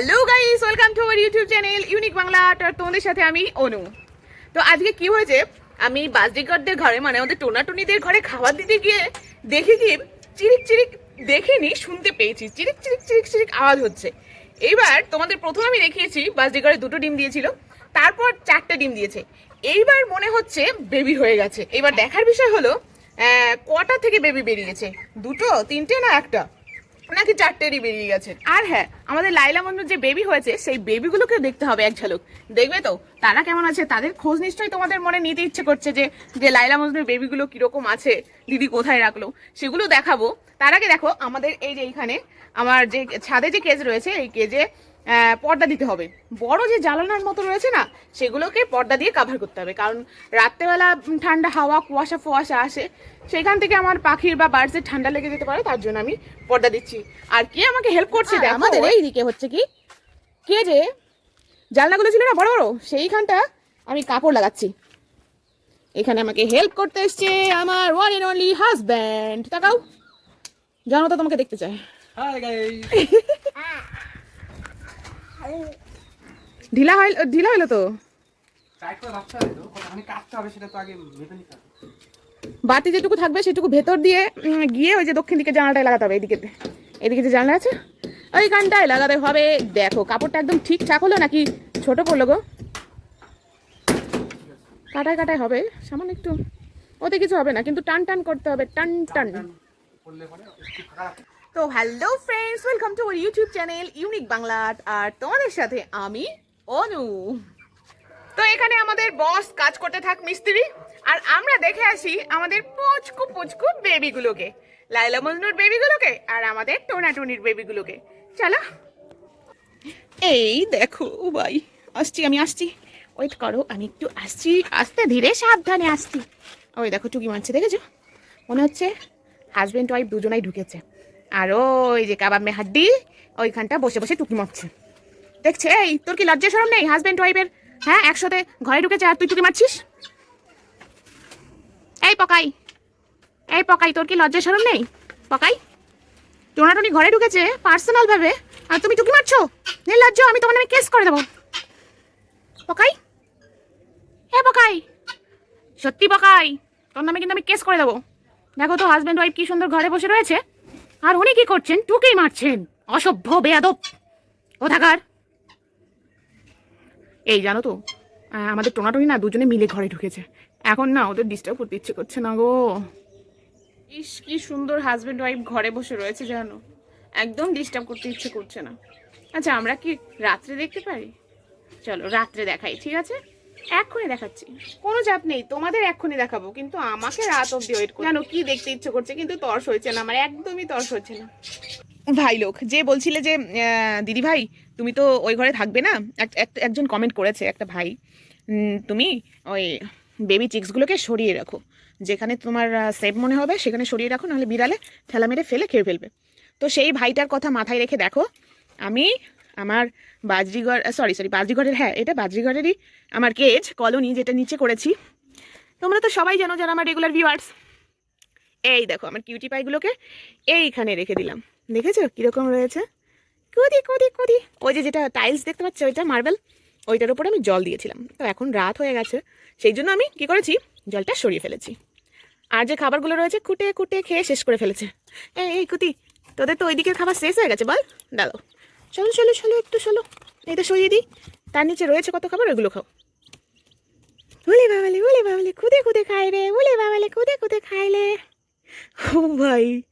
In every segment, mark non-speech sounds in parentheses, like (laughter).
Hello guys welcome to our YouTube channel unique Bangla art আর তোমাদের সাথে আমি অনু। তো আজকে কি হয়েছে? আমি বাসডিগারদের ঘরে মানে আমাদের টোনাটুনিদের ঘরে খাবার দিতে গিয়ে দেখি কি চিরিক চিরিক দেখিনি, শুনতে পেয়েছি। চিরিক চিরিক চিরিক চিরিক আওয়াজ হচ্ছে। এইবার তোমাদের প্রথম আমি দেখিয়েছি বাসডিগারে দুটো ডিম দিয়েছিল, তারপর চারটে ডিম দিয়েছে। এইবার মনে হচ্ছে বেবি হয়ে গেছে। এবার দেখার বিষয় হলো কটা থেকে বেবি বেরিয়েছে? দুটো, তিনটে না একটা? নাকি চারটেরই বেরিয়ে গেছে? আর হ্যাঁ আমাদের লাইলা মন্ডুর যে বেবি হয়েছে, সেই বেবিগুলোকে দেখতে হবে এক ঝলক। দেখবে তো? তারা কেমন আছে? তাদের খোঁজ নিশ্চয়ই তোমাদের মনে নিতে ইচ্ছে করছে যে যে লাইলা মন্ডুর বেবিগুলো কীরকম আছে, দিদি কোথায় রাখল? সেগুলো দেখাবো। তার আগে দেখো, আমাদের এই যে এইখানে, আমার যে ছাদে যে কেজ রয়েছে, এই কেজে পর্দা দিতে হবে। বড় যে জ্বালানার মতো রয়েছে না সেগুলোকে পর্দা দিয়ে কাভার করতে হবে। কারণ রাত্রেবেলা ঠান্ডা হাওয়া কুয়াশা ফুয়াশা আসে সেখান থেকে আমার পাখির বা বার্ডসের ঠান্ডা লেগে যেতে পারে তার জন্য আমি পর্দা দিচ্ছি। আর কে আমাকে হেল্প করছে আর আমাদের এই দিকে হচ্ছে কি কে যে জানলাগুলো ছিল না বড় বড় সেইখানটা আমি কাপড় লাগাচ্ছি। এখানে আমাকে হেল্প করতে এসছে আমার ওয়ান এন্ড অনলি হাজব্যান্ড তাকাও জানো তো তোমাকে দেখতে চায়। হাই গাইস (laughs) ঢিলা হইল ঢিলা হইল তো? বাতি যেটুকু থাকবে সেটুকু ভেতর দিয়ে গিয়ে ওই যে দক্ষিণ দিকে জানালাটায় লাগাতে হবে এদিকে এদিকে যে জানলা আছে ওই ওইখানটায় লাগাতে হবে। দেখো কাপড়টা একদম ঠিকঠাক হলো নাকি ছোট পড়ল গো? কাটায় কাটায় হবে সামান্য একটু ওতে কিছু হবে না কিন্তু টান টান করতে হবে টান টান। তো hello friends welcome to our YouTube channel unique Bangla art আর তোমাদের সাথে আমি অনু। তো এখানে আমাদের বস কাজ করতে থাক, মিস্ত্রি। আর আমরা দেখে আসি আমাদের পুচকু পুচকু বেবিগুলোকে লাইলা মজনুর বেবিগুলোকে আর আমাদের টোনাটুনির বেবিগুলোকে চলো। এই দেখো, ভাই, আসছি, আমি আসছি। ওয়েট করো, আমি একটু আসছি। আস্তে ধীরে, সাবধানে আসছি। ওই দেখো, টুকি মারছে, দেখেছ? মনে হচ্ছে হাজবেন্ড ওয়াইফ দুজনাই ঢুকেছে। আর ওই যে কাবাব মে হাড্ডি ওইখানটা বসে বসে টুকি মারছে। দেখছে, এই, তোর কি লজ্জা সরম নেই হাজবেন্ড ওয়াইফের হ্যাঁ একসাথে ঘরে ঢুকেছে আর তুই টুকি মারছিস? এই পকাই এই পকাই, তোর কি লজ্জা সরম নেই? পকাই, টোনাটনি ঘরে ঢুকেছে পার্সোনাল ভাবে, আর তুমি টুকি মারছো? নে লজ্জা আমি তোমার নামে কেস করে দেবো। পকাই, এ পকাই, সত্যি পকাই, তোর নামে কিন্তু আমি কেস করে দেবো। দেখো তো হাজব্যান্ড ওয়াইফ কি সুন্দর ঘরে বসে রয়েছে আর উনি কি করছেন? টুকেই মারছেন। অসভ্য, বেয়াদব। কোথাকার? এই জানো তো আমাদের টোনাটনি না দুজনে মিলে ঘরে ঢুকেছে। এখন না ওদের ডিস্টার্ব করতে ইচ্ছে করছে না গো। ইস, কি সুন্দর হাজব্যান্ড ওয়াইফ ঘরে বসে রয়েছে জানো। একদম ডিস্টার্ব করতে ইচ্ছে করছে না। আচ্ছা আমরা কি রাত্রে দেখতে পারি? চলো, রাত্রে দেখাই, ঠিক আছে? এক্ষুনি দেখাচ্ছি। কোনো চাপ নেই, তোমাদের এক্ষুনি দেখাবো, কিন্তু আমাকে রাত অব্দি ওয়েট করে। জানো কি দেখতে ইচ্ছে করছে, কিন্তু তর্স হয়েছে না, আমার একদমই তর্স হচ্ছে না। ভাই লোক, যে বলছিলে যে দিদি ভাই, তুমি তো ওই ঘরে থাকবে না? এক- এক- একজন কমেন্ট করেছে একটা ভাই তুমি ওই বেবি চিক্সগুলোকে সরিয়ে রাখো। যেখানে তোমার সেফ মনে হবে, সেখানে সরিয়ে রাখো, নাহলে বিড়ালে ঠেলা মেরে ফেলে খেয়ে ফেলবে। তো সেই ভাইটার কথা মাথায় রেখে দেখো, আমি আমার বাজরিগড় সরি সরি বাজরিগড়ের হ্যাঁ এটা বাজরিগড়েরই আমার কেজ কলোনি যেটা নিচে করেছি। তোমরা তো সবাই জানো যারা আমার রেগুলার ভিউয়ার্স এই দেখো, আমার কিউটি পাইগুলোকে এইখানে রেখে দিলাম। দেখেছ কীরকম রয়েছে? কুদি কুদি কুদি। ওই যে যেটা টাইলস দেখতে পাচ্ছ, ওইটা মার্বেল ওইটার উপরে আমি জল দিয়েছিলাম। তো এখন রাত হয়ে গেছে, সেই জন্য আমি কি করেছি? জলটা সরিয়ে ফেলেছি। আর যে খাবারগুলো রয়েছে, কুটে কুটে খেয়ে শেষ করে ফেলেছে। এই এই, কুতি, তোদের তো ওই দিকের খাবার শেষ হয়ে গেছে, বল। দাঁড়াও। চলো চলো চলো, একটু চলো। এইটা সরিয়ে দিই। তার নিচে রয়েছে কত খাবার? ওইগুলো খাও। ওলে বাবালে ওলে বাবালে, খুদে খুদে খায় রে। ওলে বাবালে, খুদে খুদে খাইলে ও ভাই,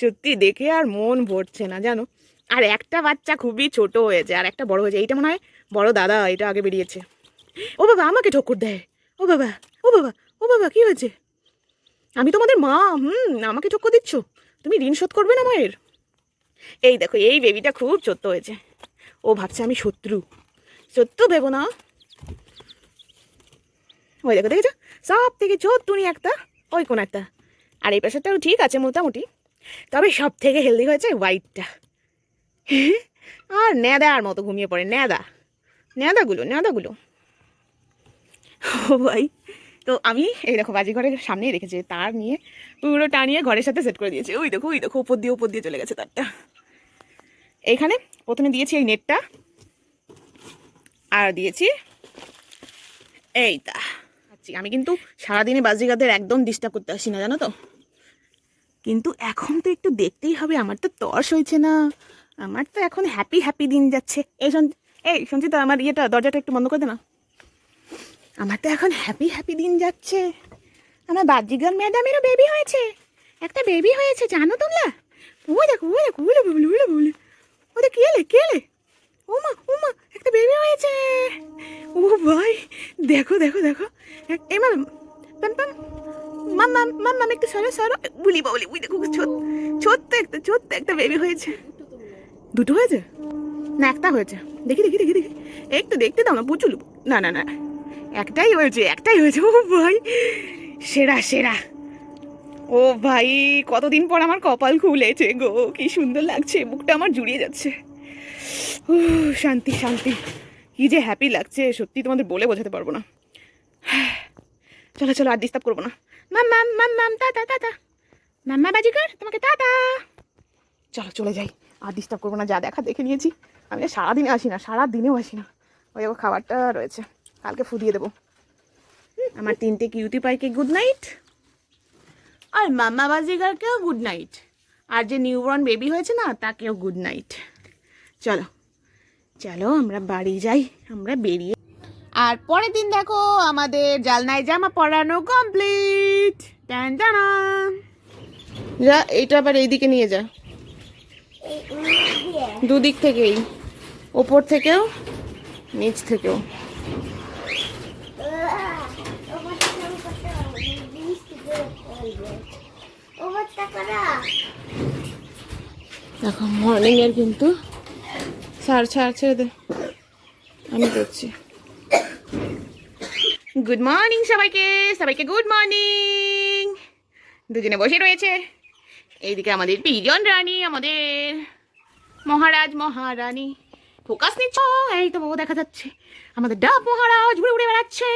সত্যি দেখে আর মন ভরছে না, জানো? আর একটা বাচ্চা খুবই ছোট হয়েছে, আর একটা বড় হয়েছে। এইটা মনে হয় বড় দাদা, এটা আগে বেরিয়েছে। ও বাবা, আমাকে ঠক্কর দেয়। ও বাবা ও বাবা ও বাবা, কি হয়েছে? আমি তোমাদের মা, হুম, আমাকে ঠক্কর দিচ্ছ? তুমি ঋণ শোধ করবে না মায়ের? এই দেখো, এই বেবিটা খুব ছোট্ট হয়েছে। ও ভাবছে আমি শত্রু। শত্রু ভেবো না। ওই দেখো, দেখেছ? সব থেকে চোদ্দুনি একটা, ওই কোন একটা। আর এই প্রেশারটাও ঠিক আছে মোটামুটি। তবে সব থেকে হেলদি হয়েছে হোয়াইটটা আর নেদার মতো ঘুমিয়ে পড়ে নেদা ন্যাদাগুলো নেদাগুলো ও ভাই, তো আমি এই দেখো, বাজি ঘরের সামনেই রেখেছি, তার নিয়ে পুরো টানিয়ে ঘরের সাথে সেট করে দিয়েছি। ওই দেখো ওই দেখো উপর দিয়ে উপর দিয়ে চলে গেছে তারটা। এইখানে প্রথমে দিয়েছি এই নেটটা আর দিয়েছি এই তা। আচ্ছা, আমি কিন্তু সারাদিনে বাজিগাদের একদম ডিস্টার্ব করতে আসি না জানো তো? কিন্তু এখন তো একটু দেখতেই হবে আমার তো তর্স হয়েছে না। আমার তো এখন হ্যাপি হ্যাপি দিন যাচ্ছে। এই এই শুনছি তো আমার ইয়েটা দরজাটা একটু বন্ধ করে দে না। আমার তো এখন হ্যাপি হ্যাপি দিন যাচ্ছে। আমার বাজিগার ম্যাডামেরও বেবি হয়েছে। একটা বেবি হয়েছে জানো তোমরা? ওই দেখো ওই দেখো বলে বলে ওদের কে এলে কে এলে ওমা ওমা, একটা বেবি হয়েছে। ও ভাই, দেখো দেখো দেখো। এই মাম পাম পাম মাম মাম মাম মাম, একটু সরো সরো। বলি বলি ওই দেখো, ছোট, ছোট্ট একটা ছোট্ট একটা বেবি হয়েছে। দুটো হয়েছে? না, একটা হয়েছে। দেখি দেখি দেখি দেখি। একটু দেখতে দাও না পুচুল না না না, একটাই হয়েছে একটাই হয়েছে। ও ভাই, সেরা সেরা। ও ভাই, কতদিন পর আমার কপাল খুলেছে গো। কি সুন্দর লাগছে বুকটা আমার জুড়িয়ে যাচ্ছে। শান্তি শান্তি। কি যে হ্যাপি লাগছে, সত্যি তোমাদের বলে বোঝাতে পারব না। চলো চলো, আর ডিস্টার্ব করব না। মাম মাম মাম মাম টাটা টাটা মাম্মা বাজিকার তোমাকে টাটা চলো, চলে যাই। আর ডিস্টার্ব করব না, যা দেখা দেখে নিয়েছি। আমি সারাদিনে আসি না সারা দিনেও আসি না। ওই খাবারটা রয়েছে। কালকে ফুদিয়ে দেবো। আমার তিনটে কিউটি পাইকে গুড নাইট। আর মাম্মা বাজিগারকেও গুড নাইট আর যে নিউবর্ন বেবি হয়েছে না, তাকেও গুড নাইট চলো চলো, আমরা বাড়ি যাই, আমরা বেরিয়ে আর পরের দিন দেখো আমাদের জালনায় জামা পরানো কমপ্লিট যা, এটা আবার এইদিকে নিয়ে যা। দুদিক থেকেই। ওপর থেকেও, নিচ থেকেও। দেখো মর্নিং এর কিন্তু ছাড় ছাড় ছেড়ে দে। আমি করছি গুড মর্নিং সবাইকে। সবাইকে গুড মর্নিং দুজনে বসে রয়েছে। এইদিকে আমাদের পিজন রানী, আমাদের মহারাজ, মহারানী। ফোকাস নিচ্ছ, এই তো দেখা যাচ্ছে। আমাদের ডাব মহারাজ উড়ে উড়ে বেড়াচ্ছে।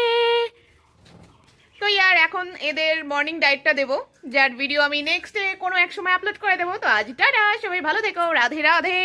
তো ইয়ার, এখন এদের মর্নিং ডায়েটটা দেবো। যার ভিডিও আমি নেক্সট কোনো এক সময় আপলোড করে দেবো। তো আজ টাটা, সবাই ভালো থেকো। রাধে রাধে।